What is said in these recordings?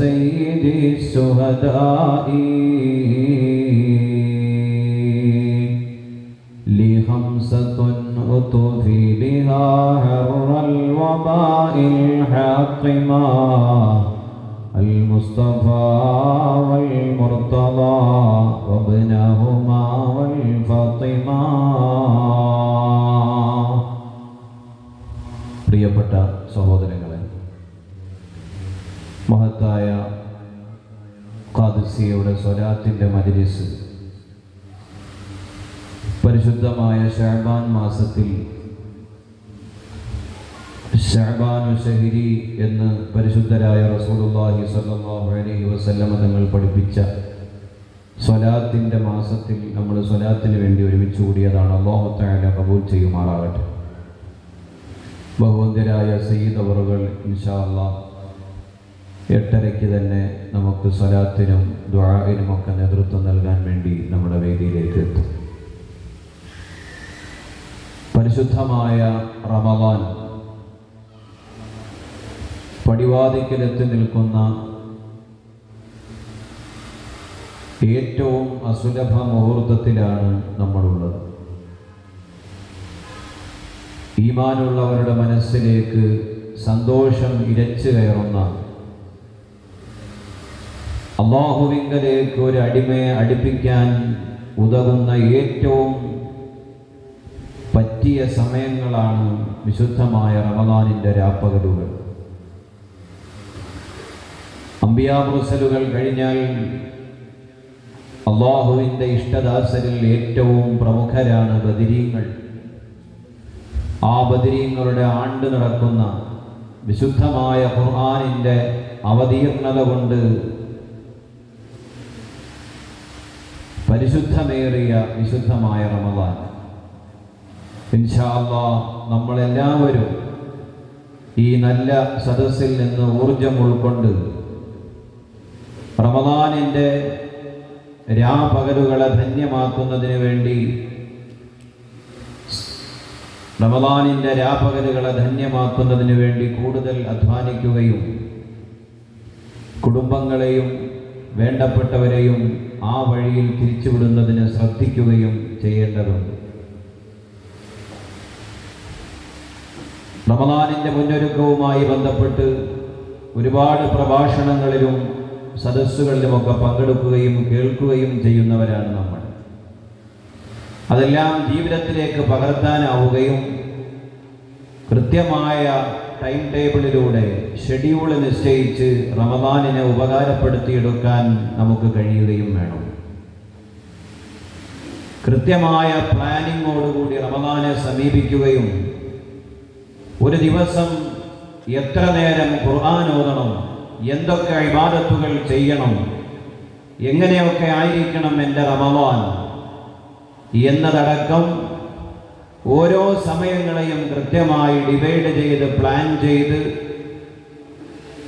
سيد الشهداء. لي خمسة أطفي بها حر الوباء الحاقمة المصطفى ഖാദിസിയുടെ സ്വലാത്തിന്റെ മജിലിസ്. പരിശുദ്ധമായ ഷഹബാൻ മാസത്തിൽ ഷഹബാനു ഷഹിരി എന്ന് പരിശുദ്ധരായ റസൂലുള്ളാഹി സ്വല്ലല്ലാഹു അലൈഹി വസല്ലമ തങ്ങൾ പഠിപ്പിച്ച സ്വലാത്തിന്റെ മാസത്തിൽ നമ്മൾ സ്വലാത്തിന് വേണ്ടി ഒരുമിച്ച് കൂടിയതാണ്. തആല കബൂൽ ചെയ്യുമാറാകട്ടെ. ബഹുവന്തരായ സയ്യിദ് അവറുകൾ ഇൻഷാ അല്ലാഹ് എട്ടരയ്ക്ക് തന്നെ നമുക്ക് സ്വലാത്തിനും ദ്വാഇനുമൊക്കെ നേതൃത്വം നൽകാൻ വേണ്ടി നമ്മുടെ വേദിയിലേക്ക് എത്തും. പരിശുദ്ധമായ റമവാൻ പടിവാതിക്കലെത്തി നിൽക്കുന്ന ഏറ്റവും അസുലഭ മുഹൂർത്തത്തിലാണ് നമ്മളുള്ളത്. ഈമാനുള്ളവരുടെ മനസ്സിലേക്ക് സന്തോഷം ഇരച്ചു കയറുന്ന അള്ളാഹുവിങ്കലേക്ക് ഒരു അടിമയെ അടുപ്പിക്കാൻ ഉതകുന്ന ഏറ്റവും പറ്റിയ സമയങ്ങളാണ് വിശുദ്ധമായ റമദാനിന്റെ രാപ്പകലുകൾ. അമ്പിയാമൃസലുകൾ കഴിഞ്ഞാൽ അള്ളാഹുവിന്റെ ഇഷ്ടദാസരിൽ ഏറ്റവും പ്രമുഖരാണ് ബദിരീങ്ങൾ. ആ ബദിരീങ്ങളുടെ ആണ്ട് നടക്കുന്ന വിശുദ്ധമായ ഖുർആാനിന്റെ അവതീർണത കൊണ്ട് പരിശുദ്ധമേറിയ വിശുദ്ധമായ റമദാൻ. ഇൻഷാല്ലാ നമ്മളെല്ലാവരും ഈ നല്ല സദസ്സിൽ നിന്ന് ഊർജം ഉൾക്കൊണ്ട് റമദാനിന്റെ രാപകലുകളെ ധന്യമാക്കുന്നതിന് വേണ്ടി റമദാനിന്റെ രാപകലുകളെ ധന്യമാക്കുന്നതിന് വേണ്ടി കൂടുതൽ അധ്വാനിക്കുകയും കുടുംബങ്ങളെയും വേണ്ടപ്പെട്ടവരെയും ആ വഴിയിൽ തിരിച്ചുവിടുന്നതിന് ശ്രദ്ധിക്കുകയും ചെയ്യേണ്ടതുണ്ട്. റമദാനിന്റെ മുന്നൊരുക്കവുമായി ബന്ധപ്പെട്ട് ഒരുപാട് പ്രഭാഷണങ്ങളിലും സദസ്സുകളിലുമൊക്കെ പങ്കെടുക്കുകയും കേൾക്കുകയും ചെയ്യുന്നവരാണ് നമ്മൾ. അതെല്ലാം ജീവിതത്തിലേക്ക് പകർത്താനാവുകയും കൃത്യമായ ടൈം ടേബിളിലൂടെ ഷെഡ്യൂൾ നിശ്ചയിച്ച് റമദാനിനെ ഉപകാരപ്പെടുത്തിയെടുക്കാൻ നമുക്ക് കഴിയുകയും വേണം. കൃത്യമായ പ്ലാനിങ്ങോടുകൂടി റമദാനെ സമീപിക്കുകയും ഒരു ദിവസം എത്ര നേരം ഖുർആൻ ഓതണം എന്തൊക്കെ ഇബാദത്തുകൾ ചെയ്യണം എങ്ങനെയൊക്കെ ആയിരിക്കണം എന്റെ റമദാൻ എന്നതടക്കം ഓരോ സമയങ്ങളെയും കൃത്യമായി ഡിവൈഡ് ചെയ്ത് പ്ലാൻ ചെയ്ത്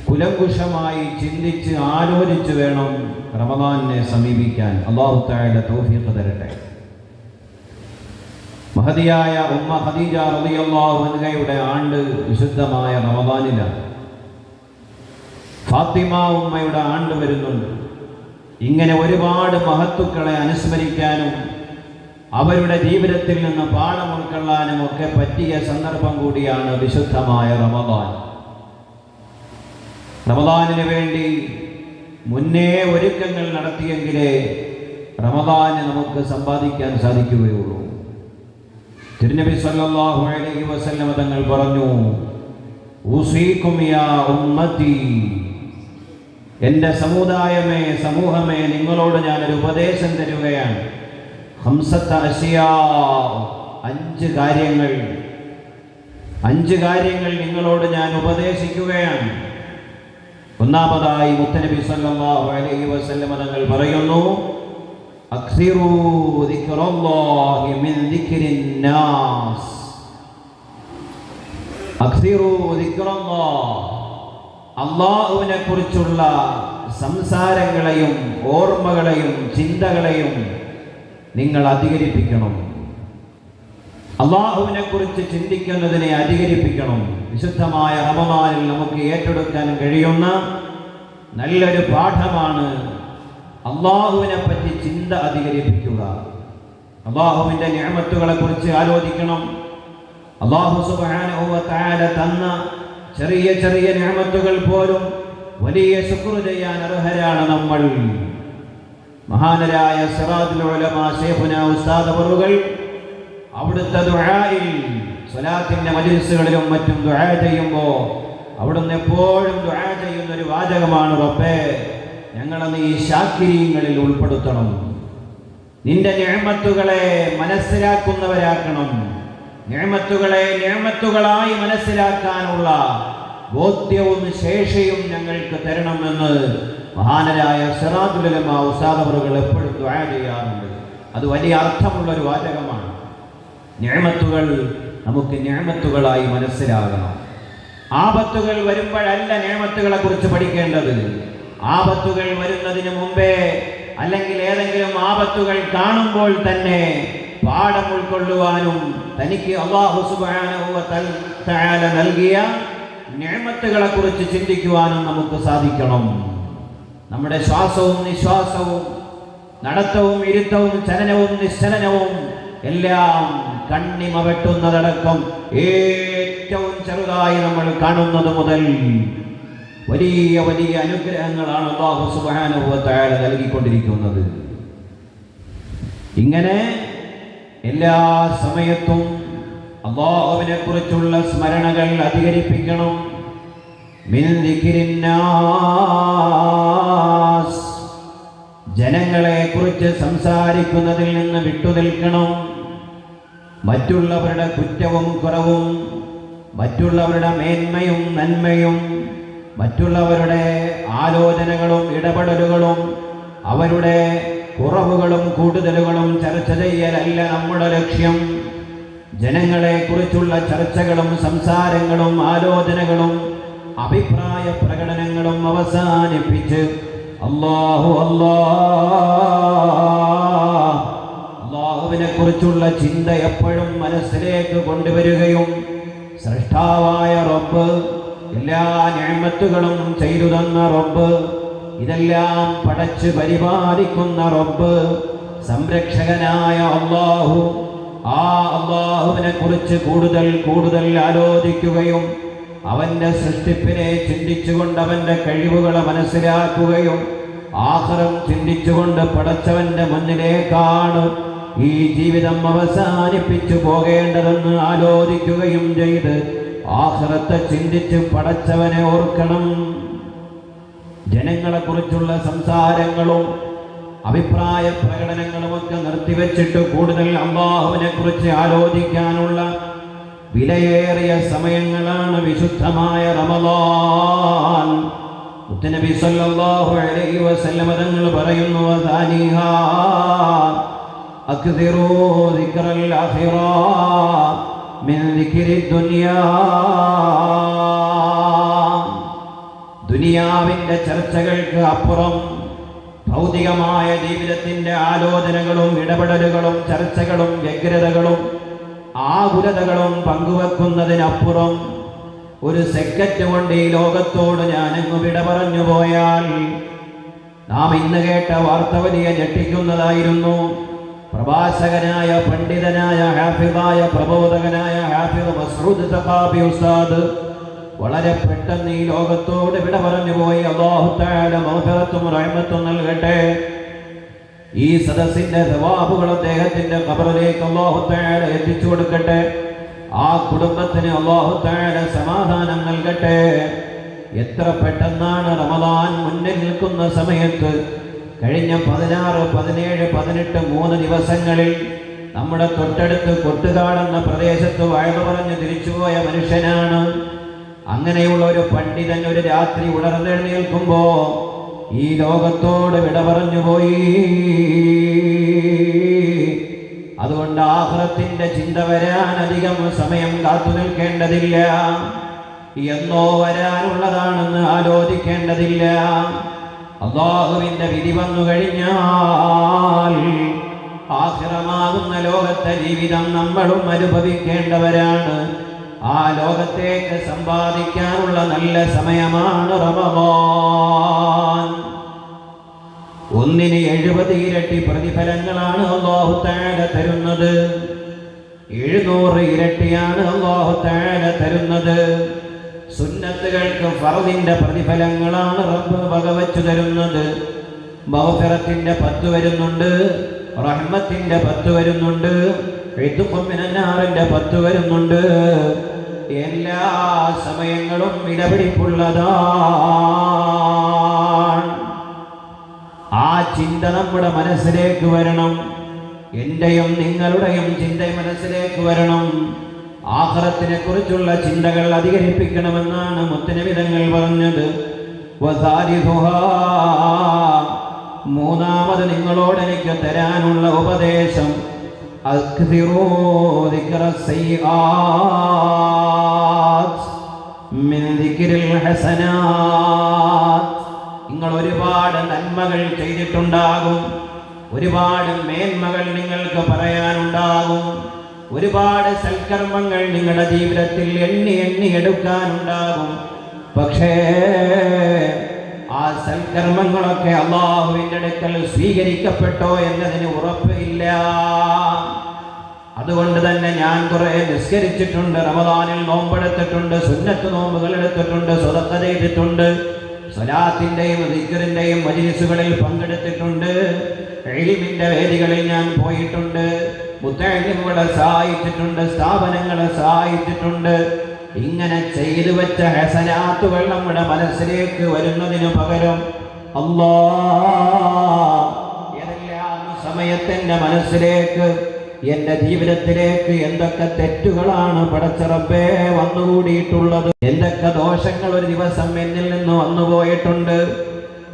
കുലങ്കുഷമായി ചിന്തിച്ച് ആലോചിച്ച് വേണം റമദാനെ സമീപിക്കാൻ. അള്ളാഹു താഴെ തൗഫീഖ് തരട്ടെ. മഹതിയായ ഉമ്മ ഹദീജ റളിയല്ലാഹു അൻഹയുടെ ആണ്ട് വിശുദ്ധമായ റമദാനിലാണ്. ഫാത്തിമ ഉമ്മയുടെ ആണ്ട് വരുന്നുണ്ട്. ഇങ്ങനെ ഒരുപാട് മഹത്തുക്കളെ അനുസ്മരിക്കാനും അവരുടെ ജീവിതത്തിൽ നിന്ന് പാഠം ഉൾക്കൊള്ളാനും ഒക്കെ പറ്റിയ സന്ദർഭം കൂടിയാണ് വിശുദ്ധമായ റമദാൻ. റമദാനിന് വേണ്ടി മുന്നേ ഒരുക്കങ്ങൾ നടത്തിയെങ്കിലേ റമദാന് നമുക്ക് സമ്പാദിക്കാൻ സാധിക്കുകയുള്ളൂ. തിരുനബി സല്ലല്ലാഹു അലൈഹി വസല്ലമ തങ്ങൾ പറഞ്ഞു എന്റെ എന്റെ സമുദായമേ സമൂഹമേ നിങ്ങളോട് ഞാനൊരു ഉപദേശം തരുകയാണ്. അഞ്ച് കാര്യങ്ങൾ. അഞ്ച് കാര്യങ്ങൾ നിങ്ങളോട് ഞാൻ ഉപദേശിക്കുകയാണ്. ഒന്നാമതായി മുത്തനബി സല്ലല്ലാഹു അലൈഹി വസല്ലമ തങ്ങൾ പറയുന്നു മിൻ അള്ളാഹുവിനെ കുറിച്ചുള്ള സംസാരങ്ങളെയും ഓർമ്മകളെയും ചിന്തകളെയും നിങ്ങൾ അധികരിപ്പിക്കണം. അള്ളാഹുവിനെ കുറിച്ച് ചിന്തിക്കുന്നതിനെ അധികരിപ്പിക്കണം. വിശുദ്ധമായ റമമാനിൽ നമുക്ക് ഏറ്റെടുക്കാൻ കഴിയുന്ന നല്ലൊരു പാഠമാണ് അള്ളാഹുവിനെ പറ്റി ചിന്ത അധികരിപ്പിക്കുക. അള്ളാഹുവിന്റെ ഞാമത്തുകളെ കുറിച്ച് ആലോചിക്കണം. അള്ളാഹു സുബ്ഹാനഹു വ തആല തന്ന ചെറിയ ചെറിയ ഞാമത്തുകൾ പോലും വലിയ ശുക്ർ ചെയ്യാൻ അർഹരാണ് നമ്മൾ. മഹാനരായ സിറാജുൽ ഉലമ ശൈഖുന ഉസ്താദ് അവറുകൾ അവിടുത്തെ ദുആയിൽ സ്വലാത്തിന്റെ മജ്ലിസുകളിലും മറ്റും ദുആ ചെയ്യുമ്പോൾ അവിടുന്ന് എപ്പോഴും ദുആ ചെയ്യുന്ന ഒരു വാചകമാണ് റബ്ബേ ഞങ്ങളെ നീ ശാക്കിരിയങ്ങളിൽ ഉൾപ്പെടുത്തണം. നിന്റെ ഞഴമത്തുകളെ മനസ്സിലാക്കുന്നവരാക്കണം. ഞഴമത്തുകളെ ഞഴമത്തുകളായി മനസ്സിലാക്കാനുള്ള ബോധ്യവും ശേഷിയും ഞങ്ങൾക്ക് തരണമെന്ന് മഹാനരായ സിറാജുലമ ഉസാദവറുകൾ എപ്പോഴും ദ്വാ ചെയ്യാറുണ്ട്. അത് വലിയ അർത്ഥമുള്ള ഒരു വാചകമാണ്. ഞാമത്തുകൾ നമുക്ക് ഞാമത്തുകളായി മനസ്സിലാകണം. ആപത്തുകൾ വരുമ്പോഴല്ല ഞാമത്തുകളെ കുറിച്ച് പഠിക്കേണ്ടത്. ആപത്തുകൾ വരുന്നതിന് മുമ്പേ അല്ലെങ്കിൽ ഏതെങ്കിലും ആപത്തുകൾ കാണുമ്പോൾ തന്നെ പാഠം ഉൾക്കൊള്ളുവാനും തനിക്ക് അള്ളാഹു തആല നൽകിയ നിഅമത്തുകളെ കുറിച്ച് ചിന്തിക്കുവാനും നമുക്ക് സാധിക്കണം. നമ്മുടെ ശ്വാസവും നിശ്വാസവും നടത്തവും ഇരുത്തവും ചലനവും നിശ്ചലനവും എല്ലാം കണ്ണിമ വെട്ടുന്നതടക്കം ഏറ്റവും ചെറുതായി നമ്മൾ കാണുന്നത് മുതൽ വലിയ വലിയ അനുഗ്രഹങ്ങളാണ് വ തആല നൽകിക്കൊണ്ടിരിക്കുന്നത്. ഇങ്ങനെ എല്ലാ സമയത്തും അള്ളാഹുവിനെ കുറിച്ചുള്ള സ്മരണകൾ അധികരിപ്പിക്കണം. മിൻ الناس ജനങ്ങളെ കുറിച്ച് സംസാരിക്കുന്നതിൽ നിന്ന് വിട്ടുനിൽക്കണം മറ്റുള്ളവരുടെ കുറ്റവും കുറവും മറ്റുള്ളവരുടെ മേന്മയും നന്മയും മറ്റുള്ളവരുടെ ആലോചനകളും ഇടപെടലുകളും അവരുടെ കുറവുകളും കൂടുതലുകളും ചർച്ച ചെയ്യലല്ല നമ്മുടെ ലക്ഷ്യം. ജനങ്ങളെ കുറിച്ചുള്ള ചർച്ചകളും സംസാരങ്ങളും ആലോചനകളും അഭിപ്രായ പ്രകടനങ്ങളും അവസാനിപ്പിച്ച് അള്ളാഹു അള്ളാഹുവിനെ കുറിച്ചുള്ള ചിന്ത എപ്പോഴും മനസ്സിലേക്ക് കൊണ്ടുവരികയും സൃഷ്ടാവായ റബ്ബ് എല്ലാ ഞാമത്തുകളും ചെയ്തു തന്ന റബ്ബ് ഇതെല്ലാം പടച്ച് പരിപാലിക്കുന്ന റബ്ബ് സംരക്ഷകനായ അള്ളാഹു ആ അള്ളാഹുവിനെ കുറിച്ച് കൂടുതൽ കൂടുതൽ ആലോചിക്കുകയും അവന്റെ സൃഷ്ടിപ്പിനെ ചിന്തിച്ചുകൊണ്ട് അവന്റെ കഴിവുകളെ മനസ്സിലാക്കുകയും ആഹാരം ചിന്തിച്ചുകൊണ്ട് പടച്ചവന്റെ മുന്നിലേക്കാണ് ഈ ജീവിതം അവസാനിപ്പിച്ചു പോകേണ്ടതെന്ന് ആലോചിക്കുകയും ചെയ്ത് ആഹ്റത്തെ ചിന്തിച്ച് പടച്ചവനെ ഓർക്കണം. ജനങ്ങളെക്കുറിച്ചുള്ള സംസാരങ്ങളും അഭിപ്രായ പ്രകടനങ്ങളുമൊക്കെ നിർത്തിവെച്ചിട്ട് കൂടുതൽ അള്ളാഹുവിനെ കുറിച്ച് ആലോചിക്കാനുള്ള വിലയേറിയ സമയങ്ങളാണ് വിശുദ്ധമായ മുത്തനബി സല്ലല്ലാഹു അലൈഹി തങ്ങൾ പറയുന്നു ആഖിറ മിൻ ദിക്രി ദുനിയാ. ദുനിയാവിന്റെ ചർച്ചകൾക്ക് അപ്പുറം ഭൗതികമായ ജീവിതത്തിന്റെ ആലോചനകളും ഇടപെടലുകളും ചർച്ചകളും വ്യഗ്രതകളും ആകുലതകളും പങ്കുവെക്കുന്നതിനപ്പുറം ഒരു സെക്കറ്റ് കൊണ്ട് ഈ ലോകത്തോട് ഞാനങ്ങ് വിട പറഞ്ഞു പോയാൽ നാം ഇന്ന് കേട്ട വാർത്ത വലിയ ഞെട്ടിക്കുന്നതായിരുന്നു. പ്രഭാഷകനായ പണ്ഡിതനായ ഹാഫിദായ പ്രബോധകനായ ഹാഫിദ് മസ്റൂദ് സഖാബി ഉസ്താദ് വളരെ പെട്ടെന്ന് ഈ ലോകത്തോട് വിട പറഞ്ഞു പോയി. അള്ളാഹു തആല മഗ്ഫിറത്തും റഹ്മത്തും നൽകട്ടെ. ഈ സദസ്സിന്റെ സവാബുകൾ അദ്ദേഹത്തിന്റെ കബറിലേക്ക് അള്ളാഹു തആല എത്തിച്ചു കൊടുക്കട്ടെ. ആ കുടുംബത്തിന് അള്ളാഹു തആല സമാധാനം നൽകട്ടെ. എത്ര പെട്ടെന്നാണ് റമദാൻ മുന്നിൽ നിൽക്കുന്ന സമയത്ത് കഴിഞ്ഞ പതിനാറ് പതിനേഴ് പതിനെട്ട് മൂന്ന് ദിവസങ്ങളിൽ നമ്മുടെ തൊട്ടടുത്ത് കൊട്ടുകാടെന്ന പ്രദേശത്ത് വയലു പറഞ്ഞ് തിരിച്ചുപോയ മനുഷ്യനാണ്. അങ്ങനെയുള്ള ഒരു പണ്ഡിതൻ ഒരു രാത്രി ഉണർന്നെഴുന്നേൽക്കുമ്പോ ഈ ലോകത്തോട് വിട പറഞ്ഞു പോയി. അതുകൊണ്ട് ആഹ്റത്തിന്റെ ചിന്ത വരാൻ അധികം സമയം കാത്തു നിൽക്കേണ്ടതില്ല. എന്നോ വരാനുള്ളതാണെന്ന് ആലോചിക്കേണ്ടതില്ല. അള്ളാഹുവിന്റെ വിധി വന്നു കഴിഞ്ഞാൽ ലോകത്തെ ജീവിതം നമ്മളും അനുഭവിക്കേണ്ടവരാണ്. ആ ലോകത്തേക്ക് സമ്പാദിക്കാനുള്ള നല്ല സമയമാണ് ഒന്നിന് എഴുപത് ഇരട്ടി പ്രതിഫലങ്ങളാണ് അള്ളാഹു താഴ തരുന്നത്. എഴുന്നൂറ് ഇരട്ടിയാണ് അള്ളാഹു താഴ തരുന്നത്. സുന്നത്തുകൾക്ക് ഫറദിന്റെ പ്രതിഫലങ്ങളാണ് റബ്ബ് വകവച്ചു തരുന്നത്. ബഹുഫറത്തിന്റെ പത്ത് വരുന്നുണ്ട് റഹ്മത്തിന്റെ പത്ത് വരുന്നുണ്ട് എഴുത്തുക്കൊമ്മിനാറിന്റെ പത്ത് വരുന്നുണ്ട്. എല്ലാ സമയങ്ങളും ഇടപിടിപ്പുള്ളതാണ്. ആ ചിന്ത നമ്മുടെ മനസ്സിലേക്ക് വരണം. എന്റെയും നിങ്ങളുടെയും ചിന്ത മനസ്സിലേക്ക് വരണം. ആഹ്റത്തിനെ കുറിച്ചുള്ള ചിന്തകൾ അധികരിപ്പിക്കണമെന്നാണ് മുത്തനവിധങ്ങൾ പറഞ്ഞത്. മൂന്നാമത് നിങ്ങളോട് എനിക്ക് തരാനുള്ള ഉപദേശം ദിക്റ സയ്യിആത്ത് മിൻ ദിക്രിൽ ഹസനാത്ത് നിങ്ങൾ ഒരുപാട് നന്മകൾ ചെയ്തിട്ടുണ്ടാകും. ഒരുപാട് മേന്മകൾ നിങ്ങൾക്ക് പറയാനുണ്ടാകും. ഒരുപാട് സൽക്കർമ്മങ്ങൾ നിങ്ങളുടെ ജീവിതത്തിൽ എണ്ണി എണ്ണി എടുക്കാനുണ്ടാകും. പക്ഷേ ആ സൽക്കർമ്മങ്ങളൊക്കെ അള്ളാഹുവിന്റെ അടുക്കൽ സ്വീകരിക്കപ്പെട്ടോ എന്നതിന് ഉറപ്പില്ല അതുകൊണ്ട് തന്നെ ഞാൻ കുറേ നിസ്കരിച്ചിട്ടുണ്ട് റമദാനിൽ നോമ്പെടുത്തിട്ടുണ്ട് സുന്നത്ത് നോമ്പുകൾ എടുത്തിട്ടുണ്ട് സ്വതക്ക ചെയ്തിട്ടുണ്ട് സ്വലാത്തിന്റെയും ദിക്കറിന്റെയും മജിലിസുകളിൽ പങ്കെടുത്തിട്ടുണ്ട് എളിമിന്റെ വേദികളിൽ ഞാൻ പോയിട്ടുണ്ട് മുത്തഴിമുകളെ സഹായിച്ചിട്ടുണ്ട് സ്ഥാപനങ്ങളെ സഹായിച്ചിട്ടുണ്ട് ഇങ്ങനെ ചെയ്തു വെച്ച ഹസനാത്തുകൾ നമ്മുടെ മനസ്സിലേക്ക് വരുന്നതിന് പകരം അല്ലാ ഏതെല്ലാം മനസ്സിലേക്ക് എന്റെ ജീവിതത്തിലേക്ക് എന്തൊക്കെ തെറ്റുകളാണ് പടച്ചിറപ്പേ വന്നുകൂടിയിട്ടുള്ളത്? എന്തൊക്കെ ദോഷങ്ങൾ ഒരു ദിവസം എന്നിൽ നിന്ന് വന്നുപോയിട്ടുണ്ട്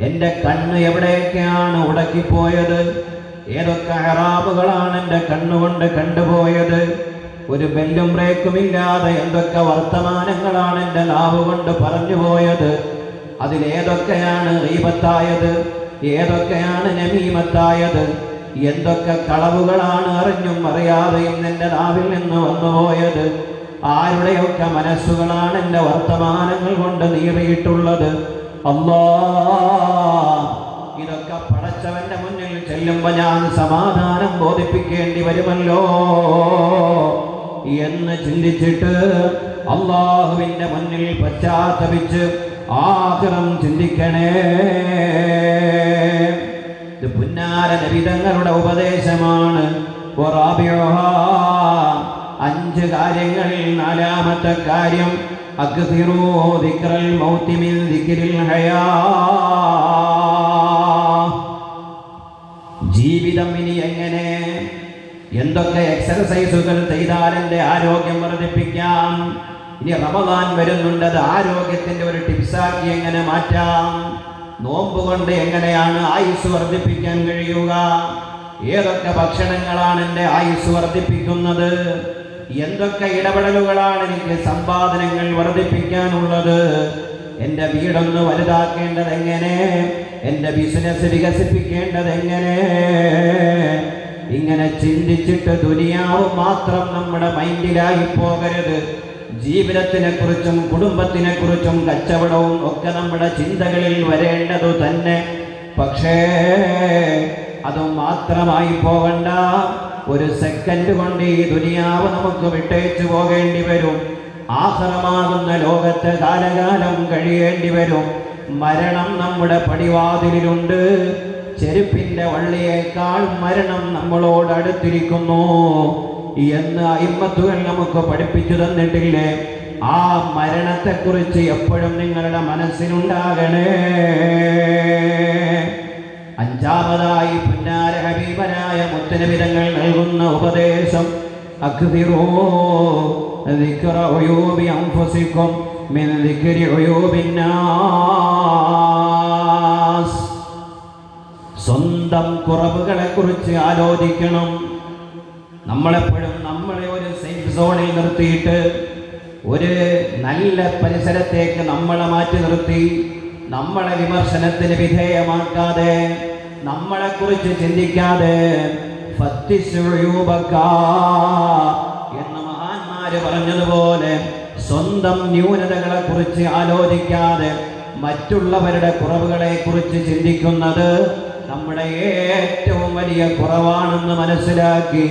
എന്റെ കണ്ണ് എവിടെയൊക്കെയാണ് ഉടക്കിപ്പോയത്? ഏതൊക്കെ ഹറാമുകളാണ് എന്റെ കണ്ണുകൊണ്ട് കണ്ടുപോയത്? ഒരു ബെല്ലും ബ്രേക്കും ഇല്ലാതെ എന്തൊക്കെ വർത്തമാനങ്ങളാണ് എന്റെ നാവ് കൊണ്ട് പറഞ്ഞു പോയത്? അതിലേതൊക്കെയാണ് റീപത്തായത് ഏതൊക്കെയാണ് നമീമത്തായത്? എന്തൊക്കെ കളവുകളാണ് അറിഞ്ഞും അറിയാതെയും എന്റെ നാവിൽ നിന്ന് വന്നുപോയത് ആരുടെയൊക്കെ മനസ്സുകളാണ് എന്റെ വർത്തമാനങ്ങൾ കൊണ്ട് നീറിയിട്ടുള്ളത്? അല്ലാ ഇതൊക്കെ പടച്ചവന്റെ മുന്നിൽ ചെല്ലുമ്പോ ഞാൻ സമാധാനം ബോധിപ്പിക്കേണ്ടി വരുമല്ലോ. എന്ന് ചിന്തിച്ചിട്ട് അള്ളാഹുവിന്റെ മുന്നിൽ പശ്ചാത്തപിച്ച് ആഗ്രഹം ചിന്തിക്കണേ. ഇത് പുന്നാര നബിതങ്ങളുടെ ഉപദേശമാണ്. അഞ്ച് കാര്യങ്ങളിൽ നാലാമത്തെ കാര്യം ജീവിതം ഇനി എങ്ങനെ എന്തൊക്കെ എക്സർസൈസുകൾ ചെയ്താൽ എന്റെ ആരോഗ്യം വർദ്ധിപ്പിക്കാം? ഇനി റമദാൻ വരുന്നുണ്ട് അത് ആരോഗ്യത്തിന്റെ ഒരു ടിപ്സാക്കി എങ്ങനെ മാറ്റാം? നോമ്പ് കൊണ്ട് എങ്ങനെയാണ് ആയുസ് വർദ്ധിപ്പിക്കാൻ കഴിയുക? ഏതൊക്കെ ഭക്ഷണങ്ങളാണ് എന്റെ ആയുസ് വർദ്ധിപ്പിക്കുന്നത്? എന്തൊക്കെ ഇടപെടലുകളാണ് എനിക്ക് സമ്പാദനങ്ങൾ വർദ്ധിപ്പിക്കാനുള്ളത്? എന്റെ വീടൊന്ന് വലുതാക്കേണ്ടത് എങ്ങനെ എന്റെ ബിസിനസ് വികസിപ്പിക്കേണ്ടത് എങ്ങനെ ഇങ്ങനെ ചിന്തിച്ചിട്ട് ദുനിയാവ് മാത്രം നമ്മുടെ മൈൻഡിലായി പോകരുത്. ജീവിതത്തിനെ കുറിച്ചും കുടുംബത്തിനെ കുറിച്ചും കച്ചവടവും ഒക്കെ നമ്മുടെ ചിന്തകളിൽ വരേണ്ടതു തന്നെ. പക്ഷേ അത് മാത്രമായി പോകണ്ട. ഒരു സെക്കൻഡ് കൊണ്ട് ഈ ദുനിയാവ് നമുക്ക് വിട്ടേച്ചു പോകേണ്ടി വരും. ആഹ്റമാകുന്ന ലോകത്ത് കാലകാലം കഴിയേണ്ടി വരും. മരണം നമ്മുടെ പടിവാതിലിലുണ്ട്. ചെരുപ്പിന്റെ വള്ളിയേക്കാൾ മരണം നമ്മളോട് അടുത്തിരിക്കുന്നു. എന്ന് അയിമ്പത്തുകൾ നമുക്ക് പഠിപ്പിച്ചു തന്നിട്ടില്ലേ? ആ മരണത്തെക്കുറിച്ച് എപ്പോഴും നിങ്ങളുടെ മനസ്സിലുണ്ടാകണേ. അഞ്ചാമതായി പുന്നാര ഹബീബനായ മുത്തനവിധങ്ങൾ നൽകുന്ന ഉപദേശം അക്തിറോയോബി അംഫസിക്കും സ്വന്തം കുറവുകളെ കുറിച്ച് ആലോചിക്കണം. നമ്മളെപ്പോഴും നമ്മളെ ഒരു സേഫ് സോണിൽ നിർത്തിയിട്ട് ഒരു നല്ല പരിസരത്തേക്ക് നമ്മളെ മാറ്റി നിർത്തി. നമ്മളെ വിമർശനത്തിന് വിധേയമാക്കാതെ നമ്മളെ കുറിച്ച് ചിന്തിക്കാതെ എന്ന് മഹാന്മാര് പറഞ്ഞതുപോലെ സ്വന്തം ന്യൂനതകളെ കുറിച്ച് ആലോചിക്കാതെ മറ്റുള്ളവരുടെ കുറവുകളെ കുറിച്ച് ചിന്തിക്കുന്നത് നമ്മുടെ ഏറ്റവും വലിയ കുറവാണെന്ന് മനസ്സിലാക്കി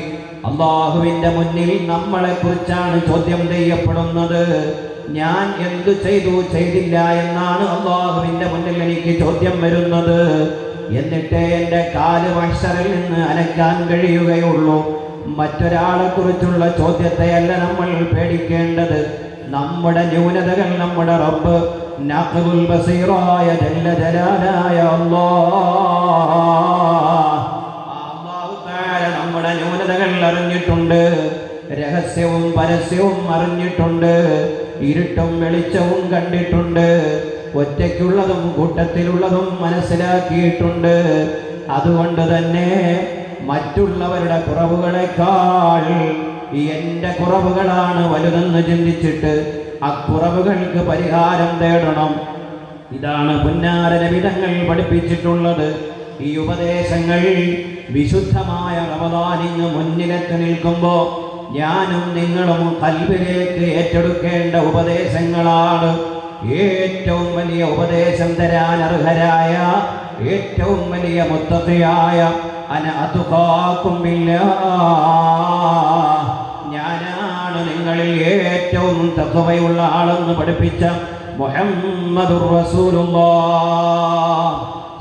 അള്ളാഹുവിന്റെ മുന്നിൽ നമ്മളെ കുറിച്ചാണ് ചോദ്യം ചെയ്യപ്പെടുന്നത്. ഞാൻ എന്തു ചെയ്തു ചെയ്തില്ല എന്നാണ് അള്ളാഹുവിന്റെ മുന്നിൽ എനിക്ക് ചോദ്യം വരുന്നത്. എന്നിട്ട് എന്റെ കാൽ മഷറിൽ നിന്ന് അനക്കാൻ കഴിയുകയുള്ളൂ. മറ്റൊരാളെ കുറിച്ചുള്ള ചോദ്യത്തെയല്ല നമ്മൾ പേടിക്കേണ്ടത്. നമ്മുടെ ന്യൂനതകൾ നമ്മുടെ റബ്ബ് നഖ്ലുൽ ബസീറായ ജല്ല ജലാലായ അല്ലാഹു തആല നമ്മുടെ ന്യൂനതകൾ അറിഞ്ഞിട്ടുണ്ട്. രഹസ്യവും പരസ്യവും അറിഞ്ഞിട്ടുണ്ട്. ഇരുട്ടും വെളിച്ചവും കണ്ടിട്ടുണ്ട്. ഒറ്റയ്ക്കുള്ളതും കൂട്ടത്തിലുള്ളതും മനസ്സിലാക്കിയിട്ടുണ്ട്. അതുകൊണ്ട് തന്നെ മറ്റുള്ളവരുടെ കുറവുകളെക്കാൾ എന്റെ കുറവുകളാണ് വലുതെന്ന് ചിന്തിച്ചിട്ട് അക്കുറവുകൾക്ക് പരിഹാരം തേടണം. ഇതാണ് പുന്നാര വിധങ്ങൾ പഠിപ്പിച്ചിട്ടുള്ളത്. ഈ ഉപദേശങ്ങൾ വിശുദ്ധമായ റമദാനിന് മുന്നിലെത്തി നിൽക്കുമ്പോൾ ഞാനും നിങ്ങളും കൽവിലേക്ക് ഏറ്റെടുക്കേണ്ട ഉപദേശങ്ങളാണ്. ഏറ്റവും വലിയ ഉപദേശം തരാൻ അർഹരായ ഏറ്റവും വലിയ മുത്തതയായ അന അതുകാക്കും ഞാനാണ് ഏറ്റവും തത്വയുള്ള ആളെന്ന് പഠിപ്പിച്ച മുഹമ്മദുർ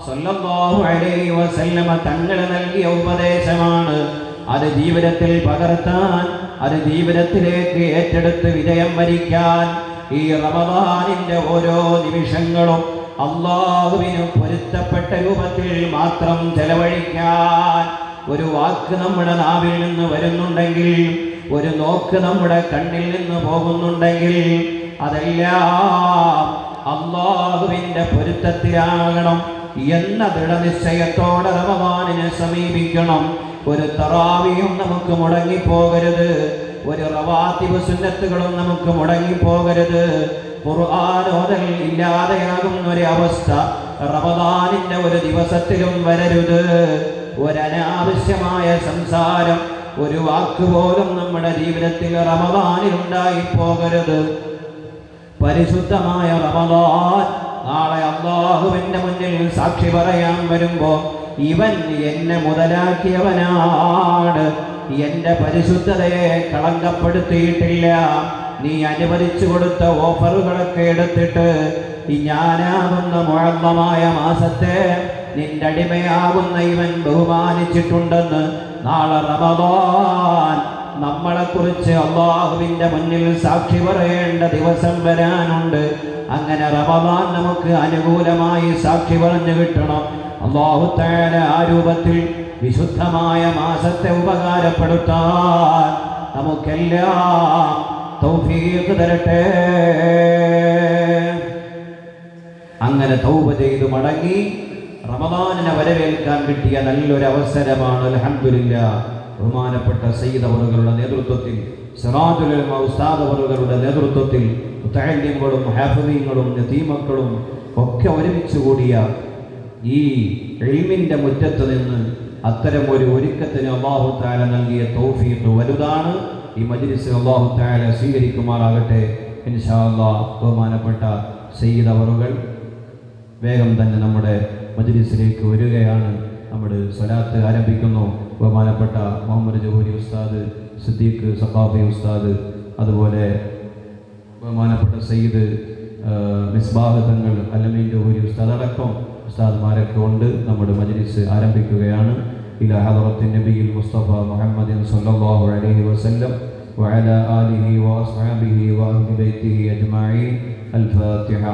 സ്വല്ലല്ലാഹു അലൈഹി വസല്ലമ തങ്ങൾ നൽകിയ ഉപദേശമാണ്. അത് ജീവിതത്തിൽ പകർത്താൻ അത് ജീവിതത്തിലേക്ക് ഏറ്റെടുത്ത് വിജയം വരിക്കാൻ ഈ റമദാനിന്റെ ഓരോ നിമിഷങ്ങളും അള്ളാഹുവിന് പൊരുത്തപ്പെട്ട രൂപത്തിൽ മാത്രം ചെലവഴിക്കാൻ ഒരു വാക്ക് നമ്മുടെ നാവിൽ നിന്ന് വരുന്നുണ്ടെങ്കിൽ ഒരു നോക്ക് നമ്മുടെ കണ്ണിൽ നിന്ന് പോകുന്നുണ്ടെങ്കിൽ അതെല്ലാം അള്ളാഹുവിന്റെ പൊരുത്തത്തിലാകണം എന്ന ദൃഢനിശ്ചയത്തോടെ റമവാനിനെ സമീപിക്കണം. ഒരു തറാവിയും നമുക്ക് മുടങ്ങിപ്പോകരുത്. ഒരു റവാത്തിബ് സുന്നത്തുകളും നമുക്ക് മുടങ്ങിപ്പോകരുത്. ഖുർആാനോദൽ ഇല്ലാതെയാകുന്ന ഒരു അവസ്ഥ റമദാനിന്റെ ഒരു ദിവസത്തിലും വരരുത്. ഒരനാവശ്യമായ സംസാരം ഒരു വാക്ക് പോലും നമ്മുടെ ജീവിതത്തിൽ റമദാനിൽ ഉണ്ടായി പോകരുത് പരിശുദ്ധമായ റമദാൻ നാളെ അള്ളാഹുവിന്റെ മുന്നിൽ സാക്ഷി പറയാൻ വരുമ്പോ ഇവൻ എന്നെ മുതലാക്കിയവനാണ്. എന്റെ പരിശുദ്ധതയെ കളങ്കപ്പെടുത്തിയിട്ടില്ല. നീ അനുവദിച്ചു കൊടുത്ത ഓഫറുകളൊക്കെ എടുത്തിട്ട് ഞാനാകുന്ന മുഴങ്ങമായ മാസത്തെ നിന്റെ അടിമയാകുന്ന ഇവൻ ബഹുമാനിച്ചിട്ടുണ്ടെന്ന് നാളെ റമദാൻ. നമ്മളെക്കുറിച്ച് അള്ളാഹുവിന്റെ മുന്നിൽ സാക്ഷി പറയേണ്ട ദിവസം വരാനുണ്ട്. അങ്ങനെ റമദാൻ നമുക്ക് അനുകൂലമായി സാക്ഷി പറഞ്ഞു കിട്ടണം. അള്ളാഹു താല ആ രൂപത്തിൽ വിശുദ്ധമായ മാസത്തെ ഉപകാരപ്പെടുത്താൻ നമുക്കെല്ലാം തൗഫീഖ് തരട്ടെ. അങ്ങനെ തൗബ ചെയ്തു മടങ്ങി റമദാനിനെ വരവേൽക്കാൻ കിട്ടിയ നല്ലൊരു അവസരമാണ് അൽഹംദുലില്ല ബഹുമാനപ്പെട്ട സയ്യിദ് അവറുകളുടെ നേതൃത്വത്തിൽ സറാജുലമ ഉസ്താദ് അവറുകളുടെ നേതൃത്വത്തിൽ മുത്തഹല്യങ്ങളും ഹാഫിദീങ്ങളും നതീമക്കളും ഒക്കെ ഒരുമിച്ച് കൂടിയ ഈ എൽമിന്റെ മുറ്റത്ത് നിന്ന് അത്തരം ഒരു ഒരുക്കത്തിന് അള്ളാഹു താല നൽകിയ തൗഫീഖ് വലുതാണ്. ഈ മജ്ലിസ് അള്ളാഹു താല സ്വീകരിക്കുമാറാകട്ടെ ഇൻഷാ അള്ളാഹ് ബഹുമാനപ്പെട്ട സയ്യിദ് അവറുകൾ വേഗം തന്നെ നമ്മുടെ മജ്ലിസിലേക്ക് വരികയാണ് നമ്മുടെ സ്വലാത്ത് ആരംഭിക്കുന്നു ബഹുമാനപ്പെട്ട മുഹമ്മദ് ജഹൂരി ഉസ്താദ് സിദ്ദീഖ് സഖാഫി ഉസ്താദ് അതുപോലെ ബഹുമാനപ്പെട്ട സയ്യിദ് ആ, മിസ്ബാഹ് തങ്ങൾ അലമീൻ ജഹൂരി ഉസ്താദ് അടക്കം ഉസ്താദ്മാരൊക്കെ ഉണ്ട് നമ്മുടെ മജ്ലിസ് ആരംഭിക്കുകയാണ് ഇലാ ഹദറത്തിൻ നബിയിൽ മുസ്തഫ മുഹമ്മദ് സല്ലല്ലാഹു അലൈഹി വസല്ലം وعلى آله وأصحابه وأهل بيته أجمعين الفاتحة